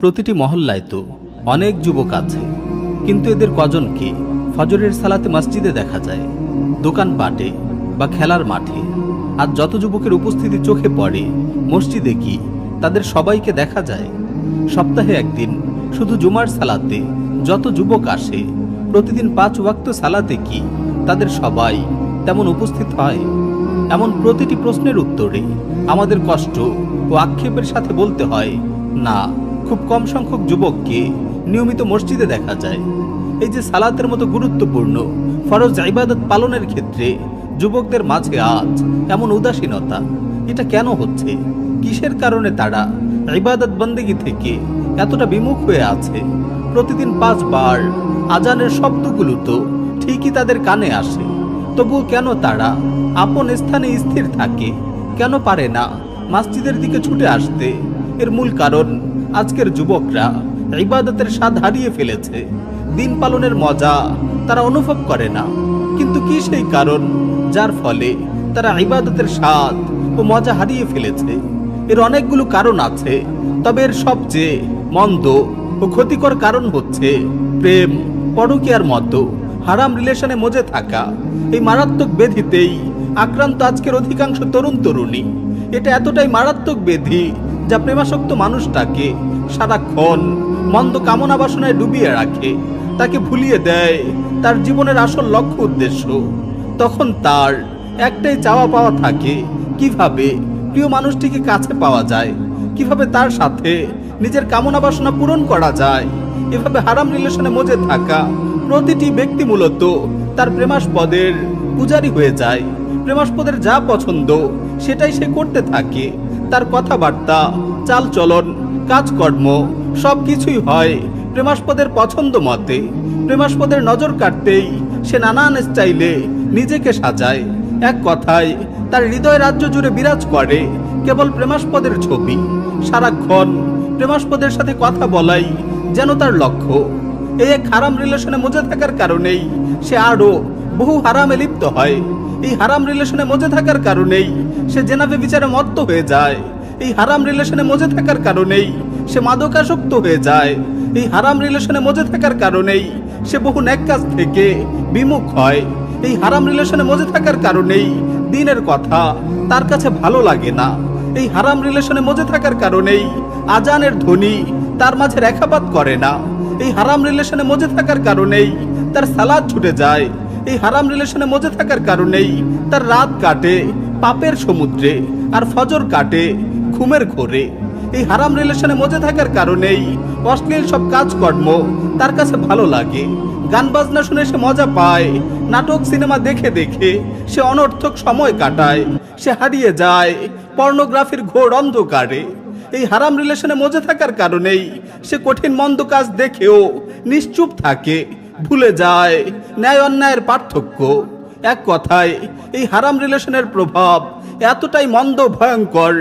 প্রতিটি মহল্লায় তো অনেক যুবক আছে। কিন্তু এদের কজনকে ফজরের সালাতে মসজিদে দেখা যায় দোকানপাটে বা খেলার মাঠে। আর যত যুবকের উপস্থিতি চোখে পড়ে, মসজিদে কি তাদের সবাইকে দেখা যায়? সপ্তাহে একদিন শুধু জুমার সালাতে যত যুবক আসে, প্রতিদিন পাঁচ ওয়াক্ত সালাতে কি তাদের সবাই তেমন উপস্থিত হয়? এমন প্রতিটি প্রশ্নের উত্তরে আমাদের কষ্ট ও আক্ষেপের সাথে বলতে হয়, না। খুব কম সংখ্যক যুবককে নিয়মিত মসজিদে দেখা যায়। এই যে সালাতের মতো গুরুত্বপূর্ণ, ফরজ ইবাদত পালনের ক্ষেত্রে যুবকদের মাঝে আজ এমন উদাসীনতা, এটা কেন হচ্ছে? কিসের কারণে তারা ইবাদত বন্দেগী থেকে এতটা বিমুখ হয়ে আছে? প্রতিদিন পাঁচবার আজানের শব্দগুলো তো ঠিকই তাদের কানে আসে। তবুও কেন তারা আপন স্থানে স্থির থাকে? কেন পারে না মসজিদের দিকে ছুটে আসতে? এর মূল কারণ আজকের যুবকরা ইবাদতের স্বাদ হারিয়ে ফেলেছে। দিন পালনের মজা তারা অনুভব করে না। কিন্তু কি সেই কারণ? যার ফলে তারা ইবাদতের স্বাদ ও মজা হারিয়ে ফেলেছে। এর অনেকগুলো কারণ আছে, তবে এর সবচেয়ে মন্দ ও ক্ষতিকর কারণ হচ্ছে প্রেম, পরকীয়ার মতো হারাম রিলেশনে মজে থাকা। এই মারাত্মক ব্যাধিতেই আক্রান্ত আজকের অধিকাংশ তরুণ তরুণী এটা এতটাই মারাত্মক ব্যাধি যা প্রেমাসক্ত মানুষটাকে সারাক্ষণ মন্দ কামনা বাসনায় ডুবিয়ে রাখে, তাকে ভুলিয়ে দেয় তার জীবনের আসল লক্ষ্য উদ্দেশ্য। তখন তার একটাই চাওয়া পাওয়া থাকে, কীভাবে প্রিয় মানুষটিকে কাছে পাওয়া যায়, কীভাবে তার সাথে নিজের কামনা বাসনা পূরণ করা যায়, এভাবে হারাম রিলেশনে মজে থাকা প্রতিটি ব্যক্তি মূলত তার প্রেমাস্পদের পূজারি হয়ে যায়। প্রেমাস্পদের যা পছন্দ, সেটাই সে করতে থাকে। তার কথাবার্তা, চালচলন, কাজকর্ম সব কিছুই হয় প্রেমাস্পদের পছন্দ মতে। প্রেমাস্পদের নজর কাটতেই সে নানান স্টাইলে নিজেকে সাজায়। এক কথায়, তার হৃদয় রাজ্য জুড়ে বিরাজ করে কেবল প্রেমাস্পদের ছবি, সারাক্ষণ প্রেমাস্পদের সাথে কথা বলাই যেন তার লক্ষ্য। এই এক হারাম রিলেশনে মজে থাকার কারণেই সে আরও বহু হারামে লিপ্ত হয়। এই হারাম রিলেশনে মজে থাকার কারণেই সে জেনাবে বিচারে মত্ত হয়ে যায়। এই হারাম রিলেশনে মজে থাকার কারণেই সে মাদকাসক্ত হয়ে যায়। এই হারাম রিলেশনে মজে থাকার কারণেই সে বহু ন্যাক কাজ থেকে বিমুখ হয়। এই হারাম রিলেশনে মজে থাকার কারণেই দিনের কথা তার কাছে ভালো লাগে না। এই হারাম রিলেশনে মজে থাকার কারণেই আজানের ধ্বনি তার মাঝে রেখাপাত করে না। এই হারাম রিলেশনে মজে থাকার কারণেই তার সালাদ ছুটে যায়। এই হারাম রিলেশনে মজে থাকার কারণেই তার রাত কাটে, পাপের সমুদ্রে, আর ফজর কাটে, ঘুমের ঘোরে। এই হারাম রিলেশনে মজে থাকার কারণেই অশ্লীল সব কাজকর্ম তার কাছে ভালো লাগে। গান বাজনা শুনে সে মজা পায়, নাটক, সিনেমা দেখে দেখে সে অনর্থক সময় কাটায়, সে হারিয়ে যায়, পর্নোগ্রাফির ঘোর অন্ধকারে। এই হারাম রিলেশনে মজে থাকার কারণেই সে কঠিন, মন্দ কাজ দেখেও নিশ্চুপ থাকে। ভুলে যায়। ন্যায় অন্যায়ের পার্থক্য। এক কথায়, এই হারাম রিলেশনের প্রভাব এতটাই মন্দ ভয়ঙ্কর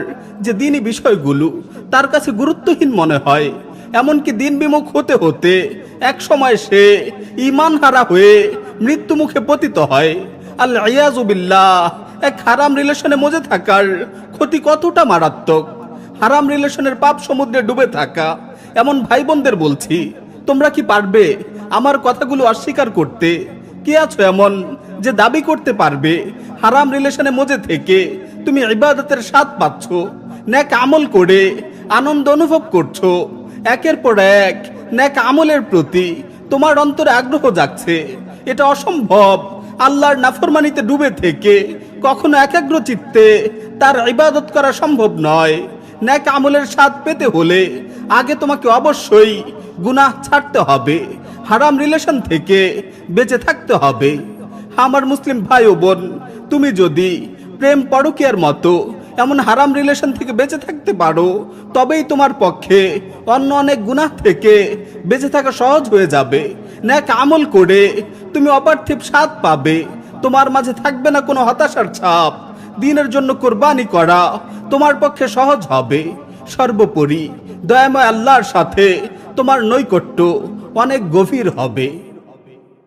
যে দিনই বিষয়গুলো তার কাছে গুরুত্বহীন মনে হয়। এমনকি দিন বিমুখ হতে হতে এক সময় সে ইমান হারা হয়ে মৃত্যু মুখে পতিত হয়। আল্লাহ ইয়াজুবিল্লাহ এক হারাম রিলেশনে মজে থাকার ক্ষতি কতটা মারাত্মক? হারাম রিলেশনের পাপ সমুদ্রে ডুবে থাকা, এমন ভাই বোনদের বলছি। তোমরা কি পারবে আমার কথাগুলো অস্বীকার করতে? কে আছো এমন যে দাবি করতে পারবে? হারাম রিলেশনে মজে থেকে তুমি ইবাদতের স্বাদ পাচ্ছ, ন্যাক আমল করে আনন্দ অনুভব করছ। একের পর এক ন্যাক আমলের প্রতি তোমার অন্তরে আগ্রহ জাগছে। এটা অসম্ভব, আল্লাহর নাফরমানিতে ডুবে থেকে কখনো একাগ্র চিত্তে তার ইবাদত করা সম্ভব নয়। ন্যাক আমলের স্বাদ পেতে হলে আগে তোমাকে অবশ্যই গুনাহ ছাড়তে হবে, হারাম রিলেশন থেকে বেঁচে থাকতে হবে। আমার মুসলিম ভাই ও বোন, তুমি যদি প্রেম পরকীয়ার মতো এমন হারাম রিলেশন থেকে বেঁচে থাকতে পারো, তবেই তোমার পক্ষে অন্য অনেক গুনাহ থেকে বেঁচে থাকা সহজ হয়ে যাবে। ন্যাক আমল করে তুমি অপার্থিব স্বাদ পাবে। তোমার মাঝে থাকবে না কোনো হতাশার ছাপ। দিনের জন্য কোরবানি করা তোমার পক্ষে সহজ হবে। সর্বোপরি দয়াময় আল্লাহর সাথে তোমার নৈকট্য অনেক গভীর হবে।